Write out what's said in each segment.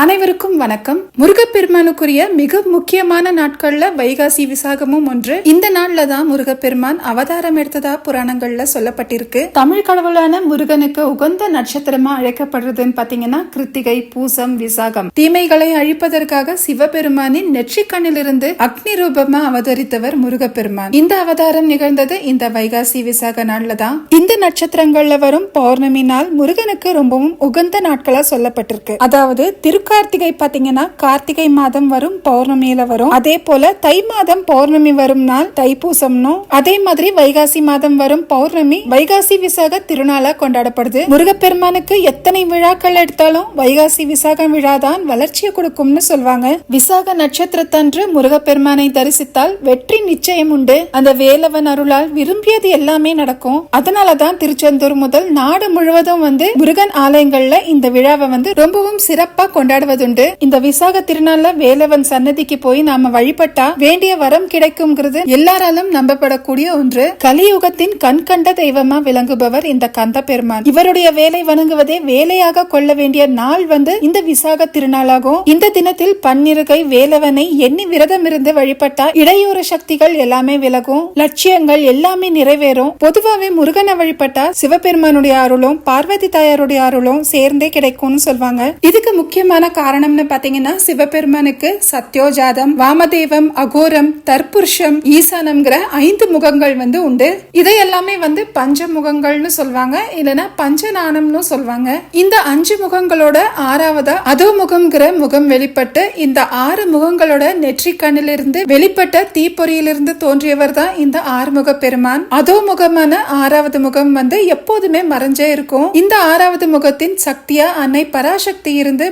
அனைவருக்கும் வணக்கம். முருகப்பெருமானுக்குரிய மிக முக்கியமான நாட்கள்ல வைகாசி விசாகமும் ஒன்று. இந்த நாள்ல தான் முருகப்பெருமான் அவதாரம் எடுத்ததா புராணங்கள்ல சொல்லப்பட்டிருக்கு. தமிழ் கடவுளான முருகனுக்கு உகந்த நட்சத்திரமா அழைக்கப்படுறதுன்னு பாத்தீங்கன்னா கிருத்திகை பூசம் விசாகம். தீமைகளை அழிப்பதற்காக சிவபெருமானின் நெற்றிக்கண்ணிலிருந்து அக்னி ரூபமா அவதரித்தவர் முருகப்பெருமான். இந்த அவதாரம் நிகழ்ந்தது இந்த வைகாசி விசாக நாள்ல தான். இந்த நட்சத்திரங்கள்ல வரும் பௌர்ணமி நாள் முருகனுக்கு ரொம்பவும் உகந்த நாட்களா சொல்லப்பட்டிருக்கு. அதாவது திரு திருக்கார்த்திகை பாத்தீங்கன்னா கார்த்திகை மாதம் வரும் பௌர்ணமியில வரும். அதே போல தை மாதம் பௌர்ணமி வரும் நாள் தைப்பூசம்னும் அதே மாதிரி வைகாசி மாதம் வரும் பௌர்ணமி வைகாசி விசாக திருநாளா கொண்டாடப்படுது. முருகப்பெருமானுக்கு எத்தனை விழாக்கள் எடுத்தாலும் வைகாசி விசாக விழா தான் வளர்ச்சியை கொடுக்கும்னு சொல்வாங்க. விசாக நட்சத்திரத்தன்று முருகப்பெருமானை தரிசித்தால் வெற்றி நிச்சயம் உண்டு. அந்த வேலவன் அருளால் விரும்பியது எல்லாமே நடக்கும். அதனாலதான் திருச்செந்தூர் முதல் நாடு முழுவதும் வந்து முருகன் ஆலயங்கள்ல இந்த விழாவை வந்து ரொம்பவும் சிறப்பா கொண்டாடுவதுண்டு இந்த விசாக திருநாள்ல வேலவன் சன்னதிக்கு போய் நாம வழிபட்டா வேண்டிய வரம் கிடைக்கும்ங்கிறது எல்லாராலும் நம்பப்படக்கூடிய ஒன்று. கலியுகத்தின் கண்கண்ட தெய்வமா விளங்குபவர் இந்த கந்த பெருமான் இவருடைய வேலை வணங்குவதே வேலையாக கொள்ள வேண்டிய நாள் வந்து இந்த விசாக திருநாளாகும். இந்த தினத்தில் பன்னிருகை வேலவனை எண்ணி விரதம் இருந்து வழிபட்டா இடையூறு சக்திகள் எல்லாமே விலகும். லட்சியங்கள் எல்லாமே நிறைவேறும். பொதுவாகவே முருகனை வழிபட்டா சிவபெருமானுடைய அருளும் பார்வதி தாயாருடைய அருளும் சேர்ந்தே கிடைக்கும்னு சொல்வாங்க. இதுக்கு முக்கியமான காரணம்னு பாத்தீங்கன்னா சிவபெருமானுக்கு சத்யோஜாதம் வாமதேவம் அகோரம் தற்புருஷம் ஈசானம்ங்கிற ஐந்து முகங்கள் வந்து உண்டு. இதை எல்லாமே வந்து பஞ்ச முகங்கள்னு சொல்லுவாங்க இல்லனா பஞ்சநானம்னு சொல்லுவாங்க இந்த அஞ்சு முகங்களோட ஆறாவதா அதோ முகம்ங்கிற முகம் வெளிப்பட்டு இந்த ஆறு முகங்களோட நெற்றி கண்ணிலிருந்து வெளிப்பட்ட தீப்பொறியிலிருந்து தோன்றியவர் தான் இந்த ஆறுமுக பெருமான். அதோ முகமான ஆறாவது முகம் வந்து எப்போதுமே மறைஞ்சே இருக்கும். இந்த ஆறாவது முகத்தின் சக்தியா அன்னை பராசக்தி இருந்து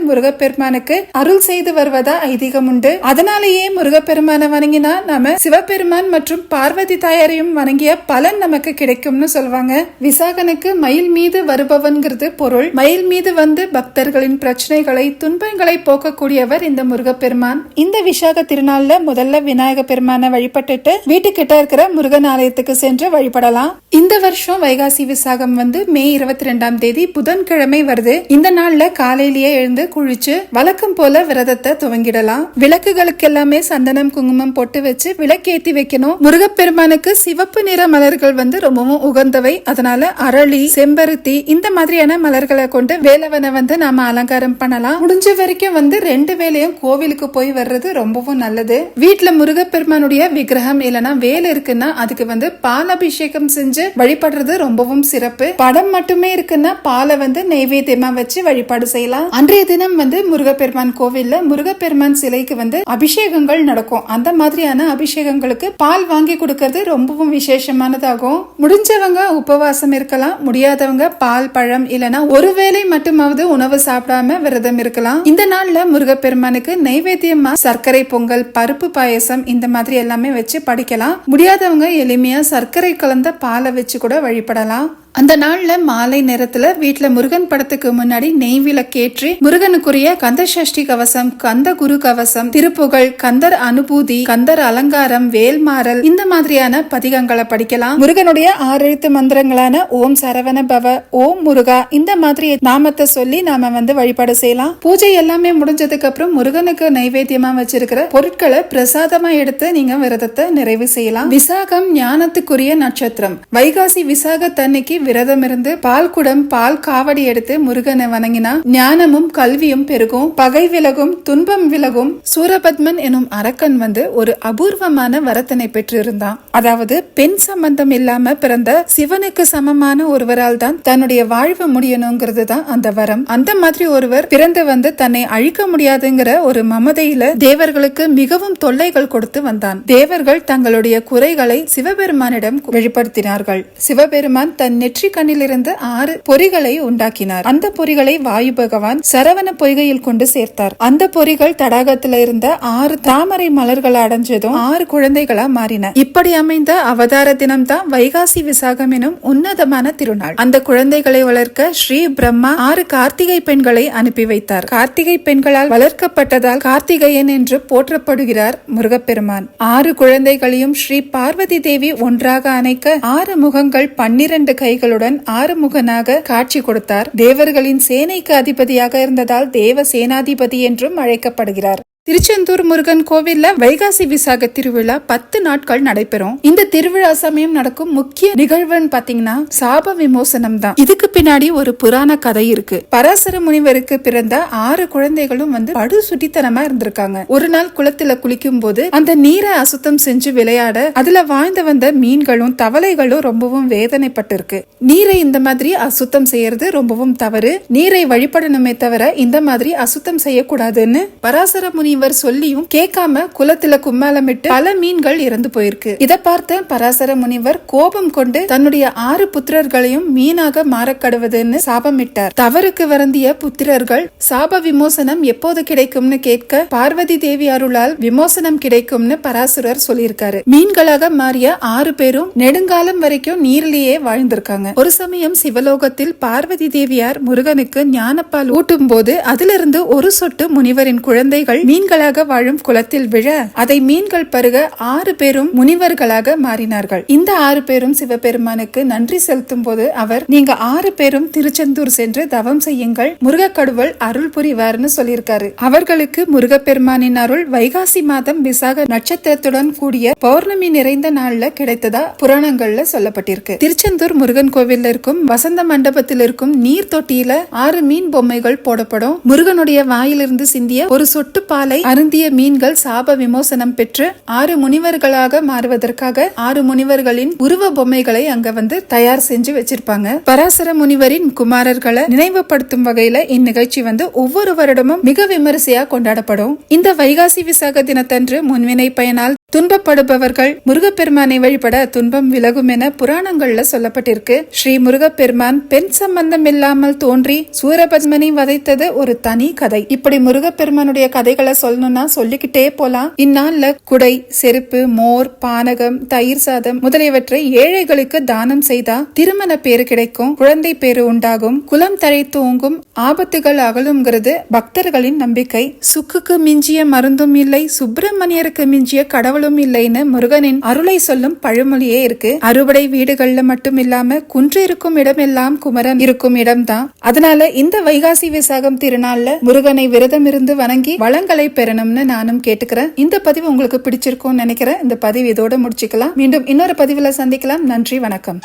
முருகப்பெருமானுக்கு அருள் செய்து வருவதா ஐதீகம் உண்டு அதனாலேயே முருகப்பெருமானை வணங்கினா நாம சிவபெருமான் மற்றும் பார்வதி தாயாரையும் வணங்கிய பலன் நமக்கு கிடைக்கும்னு சொல்வாங்க. விசாகனுக்கு மயில் மீது வருபவன்கிறது பொருள். மயில் மீது வந்து பக்தர்களின் பிரச்சனைகளை துன்பங்களை போக்கக்கூடியவர் இந்த முருகப்பெருமான். இந்த விசாக திருநாள்ல முதல்ல விநாயக பெருமானை வழிபட்டுட்டு வீட்டுக்கிட்ட இருக்கிற முருகன் ஆலயத்துக்கு சென்று வழிபடலாம். இந்த வருஷம் வைகாசி விசாகம் வந்து மே இருபத்தி ரெண்டாம் தேதி புதன்கிழமை வருது. இந்த நாள்ல காலையிலேயே எழுந்து குளிச்சு வழக்கம் போல விரதத்தை துவங்கிடலாம். விளக்குகளுக்கு எல்லாமே சந்தனம் குங்குமம் போட்டு வச்சு விளக்கேத்தி வைக்கணும். முருகப்பெருமானுக்கு சிவப்பு நிற மலர்கள் வந்து ரொம்பவும் உகந்தவை. அதனால அரளி செம்பருத்தி இந்த மாதிரியான மலர்களை கொண்டு வேலவனை வந்து நாம அலங்காரம் பண்ணலாம். முடிஞ்ச வரைக்கும் வந்து ரெண்டு வேலையும் கோவிலுக்கு போய் வர்றது ரொம்பவும் நல்லது. வீட்டுல முருகப்பெருமானுடைய விக்கிரகம் இல்லைன்னா வேலை இருக்குன்னா அதுக்கு வந்து பால் அபிஷேகம் செஞ்சு வழிபடுறது ரொம்பவும் சிறப்பு. படம் மட்டுமே இருக்குன்னா பாலை வந்து நெய்வேத்தியமா வச்சு வழிபாடு செய்யலாம். அன்றைய தினம் வந்து முருகப்பெருமான் கோவில்ல முருகப்பெருமான் சிலைக்கு வந்து அபிஷேகங்கள் நடக்கும். அந்த மாதிரியான அபிஷேகங்களுக்கு பால் வாங்கி கொடுக்கறது ரொம்பவும் விசேஷமானதாகும். முடிஞ்சவங்க உபவாசம் இருக்கலாம் முடியாதவங்க பால் பழம் இல்லனா ஒருவேளை மட்டுமாவது உணவு சாப்பிடாம விரதம் இருக்கலாம். இந்த நாள்ல முருகப்பெருமானுக்கு நைவேத்தியமா சர்க்கரை பொங்கல் பருப்பு பாயசம் இந்த மாதிரி எல்லாமே வச்சு படிக்கலாம். முடியாதவங்க எளிமையா சர்க்கரை கலந்த பாலை வச்சு கூட வழிபடலாம். அந்த நாள்ல மாலை நேரத்துல வீட்டுல முருகன் படத்துக்கு முன்னாடி நெய் விளக்கேற்றி முருகனுக்குரிய கந்த சஷ்டி கவசம் கந்த குரு கவசம் திருப்புகழ் கந்தர் அனுபூதி கந்தர் அலங்காரம் வேல்மாறல் இந்த மாதிரியான பதிகங்களை படிக்கலாம். முருகனுடைய ஆறெழுத்து மந்திரங்களான ஓம் சரவண பவ ஓம் முருகா இந்த மாதிரி நாமத்தை சொல்லி நாம வந்து வழிபாடு செய்யலாம். பூஜை எல்லாமே முடிஞ்சதுக்கு அப்புறம் முருகனுக்கு நைவேத்தியமா வச்சிருக்கிற பொருட்களை பிரசாதமா எடுத்து நீங்க விரதத்தை நிறைவு செய்யலாம். விசாகம் ஞானத்துக்குரிய நட்சத்திரம். வைகாசி விசாக தன்னைக்கு விரதம் இருந்து பால் குடம் பால் காவடி எடுத்து முருகனை வணங்கினா ஞானமும் கல்வியும் பெருகும். பகை விலகும் துன்பம் விலகும். சூரபத்மன் எனும் அரக்கன் வந்து ஒரு அபூர்வமான வரத்தனை பெற்றிருந்தான். அதாவது பெண் சம்பந்தம் இல்லாம பிறந்த சிவனுக்கு சமமான ஒருவரால் தான் தன்னுடைய வாழ்வு முடியணுங்கிறது தான் அந்த வரம். அந்த மாதிரி ஒருவர் பிறந்து வந்து தன்னை அழிக்க முடியாதுங்கிற ஒரு மமதையில தேவர்களுக்கு மிகவும் தொல்லைகள் கொடுத்து வந்தான். தேவர்கள் தங்களுடைய குறைகளை சிவபெருமானிடம் வெளிப்படுத்தினார்கள். சிவபெருமான் தன் நெற்றி கண்ணிலிருந்து ஆறு பொறிகளை உண்டாக்கினார். அந்த பொறிகளை வாயு பகவான் சரவண பொய்கையில் கொண்டு சேர்த்தார். அந்த பொறிகள் தடாகத்தில் இருந்த ஆறு தாமரை மலர்கள் அடைஞ்சதும் ஆறு குழந்தைகளா மாறின. இப்படி அமைந்த அவதார தினம் தான் வைகாசி விசாகம் எனும் உன்னதமான திருநாள். அந்த குழந்தைகளை வளர்க்க ஸ்ரீ பிரம்மா ஆறு கார்த்திகை பெண்களை அனுப்பி வைத்தார். கார்த்திகை பெண்களால் வளர்க்கப்பட்டதால் கார்த்திகேயன் என்று போற்றப்படுகிறார் முருகப்பெருமான். ஆறு குழந்தைகளையும் ஸ்ரீ பார்வதி தேவி ஒன்றாக அணைக்க ஆறு முகங்கள் பன்னிரண்டு கைகள் குதிரைகளுடன் ஆறுமுகனாக காட்சி கொடுத்தார். தேவர்களின் சேனைக்கு அதிபதியாக இருந்ததால் தேவ சேனாதிபதி என்றும் அழைக்கப்படுகிறார். திருச்செந்தூர் முருகன் கோவில்ல வைகாசி விசாக திருவிழா பத்து நாட்கள் நடைபெறும். இந்த திருவிழா சமயம் நடக்கும் முக்கிய நிகழ்வுன்னு பாத்தீங்கன்னா சாப விமோசனம் தான். இதுக்கு பின்னாடி ஒரு புராண கதை இருக்கு. பராசர முனிவருக்கு பிறந்த ஆறு குழந்தைகளும் வந்து படு சுட்டித்தனமா இருந்திருக்காங்க. ஒரு நாள் குளத்துல குளிக்கும் போது அந்த நீரை அசுத்தம் செஞ்சு விளையாட அதுல வாழ்ந்து வந்த மீன்களும் தவளைகளும் ரொம்பவும் வேதனைப்பட்டிருக்கு. நீரை இந்த மாதிரி அசுத்தம் செய்யறது ரொம்பவும் தவறு. நீரை வழிபடணுமே தவிர இந்த மாதிரி அசுத்தம் செய்யக்கூடாதுன்னு பராசர முனி இவர் சொல்லியும் கேட்காம குளத்துல கும்மாலமிட்டு பல மீன்கள் இறந்து போயிருக்கு. இத பார்த்த பராசர முனிவர் கோபம் கொண்டு தன்னுடைய ஆறு புத்திரர்களையும் மீனாக மாறக்கடுவதுன்னு சாபமிட்டார். தவறுக்கு வருந்திய புத்திரர்கள் சாப விமோசனம் எப்போது கிடைக்கும்னு கேட்க பார்வதி தேவி அருளால் விமோசனம் கிடைக்கும்னு பராசுரர் சொல்லியிருக்காரு. மீன்களாக மாறிய ஆறு பேரும் நெடுங்காலம் வரைக்கும் நீரிலேயே வாழ்ந்திருக்காங்க. ஒரு சமயம் சிவலோகத்தில் பார்வதி தேவியார் முருகனுக்கு ஞானப்பால் ஊட்டும் போது அதிலிருந்து ஒரு சொட்டு முனிவரின் குழந்தைகள் மீன் மீன்களாக வாழும் குளத்தில் விழ அதை மீன்கள் பருக ஆறு பேரும் முனிவர்களாக மாறினார்கள். இந்த ஆறு பேரும் சிவபெருமானுக்கு நன்றி செலுத்தும் போது அவர் நீங்க ஆறு பேரும் திருச்செந்தூர் சென்று தவம் செய்யுங்கள் முருகக்கடுவல் அருள் புரிவார்னு சொல்லியிருக்காரு. அவர்களுக்கு முருகப்பெருமானின் அருள் வைகாசி மாதம் விசாக நட்சத்திரத்துடன் கூடிய பௌர்ணமி நிறைந்த நாள்ல கிடைத்ததா புராணங்கள்ல சொல்லப்பட்டிருக்கு. திருச்செந்தூர் முருகன் கோவில்ல இருக்கும் வசந்த மண்டபத்தில் இருக்கும் நீர் தொட்டியில ஆறு மீன் பொம்மைகள் போடப்படும். முருகனுடைய வாயிலிருந்து சிந்திய ஒரு சொட்டு பாலை அருந்திய மீன்கள் சாப விமோசனம் பெற்று ஆறு முனிவர்களாக மாறுவதற்காக ஆறு முனிவர்களின் உருவ பொம்மைகளை அங்க வந்து தயார் செஞ்சு வச்சிருப்பாங்க. பராசர முனிவரின் குமாரர்களை நினைவுபடுத்தும் வகையில இந்நிகழ்ச்சி வந்து ஒவ்வொரு வருடமும் மிக விமரிசையா கொண்டாடப்படும். இந்த வைகாசி விசாக தினத்தன்று முன்வினை பயனால் துன்பப்படுபவர்கள் முருகப்பெருமானை வழிபட துன்பம் விலகும் என புராணங்கள்ல சொல்லப்பட்டிருக்கு. ஸ்ரீ முருகப்பெருமான் பெண் சம்பந்தம் இல்லாமல் தோன்றி சூரபத்மனை வதைத்தது ஒரு தனி கதை. இப்படி முருகப்பெருமானுடைய கதைகளை சொல்லணும்னா சொல்லிக்கிட்டே போலாம். இந்நாள்ல குடை செருப்பு மோர் பானகம் தயிர் சாதம் முதலியவற்றை ஏழைகளுக்கு தானம் செய்தா திருமண பேரு கிடைக்கும் குழந்தை பேரு உண்டாகும் குலம் தழைத்து ஓங்கும் ஆபத்துகள் அகலுங்கிறது பக்தர்களின் நம்பிக்கை. சுக்குக்கு மிஞ்சிய மருந்தும் இல்லை சுப்பிரமணியருக்கு மிஞ்சிய கடவுள் வீடுகளும் இல்லைன்னு முருகனின் அருளை சொல்லும் பழமொழியே இருக்கு. அறுவடை வீடுகள்ல மட்டும் இல்லாம குன்று இருக்கும் இடமெல்லாம் குமரன் இருக்கும் இடம்தான். அதனால இந்த வைகாசி விசாகம் திருநாள்ல முருகனை விரதம் இருந்து வணங்கி வளங்களை பெறணும்னு நானும் கேட்டுக்கிறேன். இந்த பதிவு உங்களுக்கு பிடிச்சிருக்கும்னு நினைக்கிறேன். இந்த பதிவு இதோட முடிச்சுக்கலாம். மீண்டும் இன்னொரு பதிவுல சந்திக்கலாம். நன்றி வணக்கம்.